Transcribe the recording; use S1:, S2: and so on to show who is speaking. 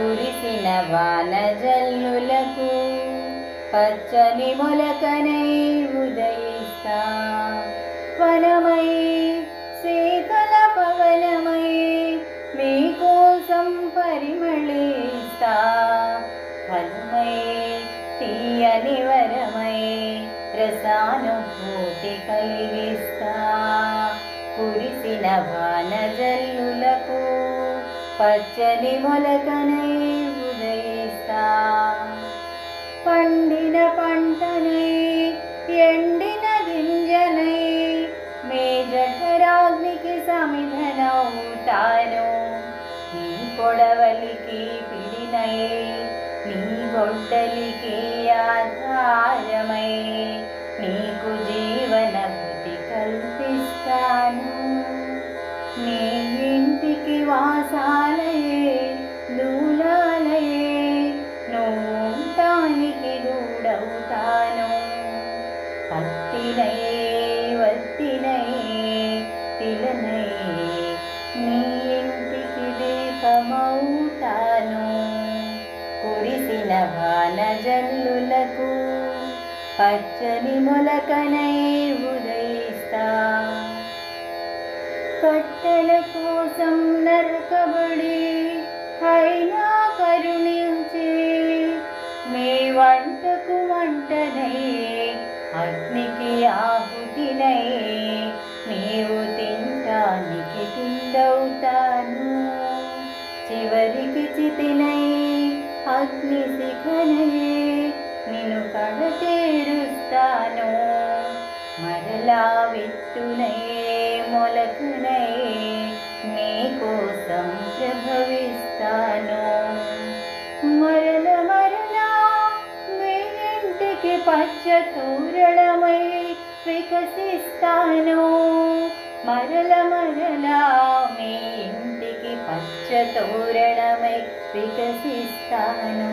S1: కురిసిన వాన జల్లులకు పచ్చని మొలకనై ఉదయిస్తా. వనమై శీతల పవనమై మీకోసం పరిమళిస్తా. ఫలమై తీయని వరమై రసానుభూతి కలిగిస్తా. కురిసిన వాన జల్లు పచ్చని మొలకనై ఉదయిస్తా. పండిన పంటనై ఎండిన గింజనై మే జఠరాగ్నికి సమిధనవుతాను నీ కొడవలికి పిడినై నీ గొడ్డలికి ఆధారమై నీకు జీవన భృతి కల్పిస్తాను. నీ ఇంటికి వాసాయి పత్తినై వత్తినై తిలనై నీ ఇంటికి దీపమవుతాను కురిసిన వాన జల్లులకు పచ్చని మొలకనై ఉదయిస్తా కట్టెల కోసం నరకబడి అయినా కరు అగ్నికి ఆహుతినై నీవు తింటానికి తిండవుతాను. చివరికి చితినై అగ్ని శిఖనై నిన్ను కడతేరుస్తాను. మరలా విత్తునై మొలకనై నీ కోసం ప్రభు పచ్చతూరణమై వికసిస్తాను మరల మరలా మీ ఇంటికి పచ్చతూరణమై వికసిస్తాను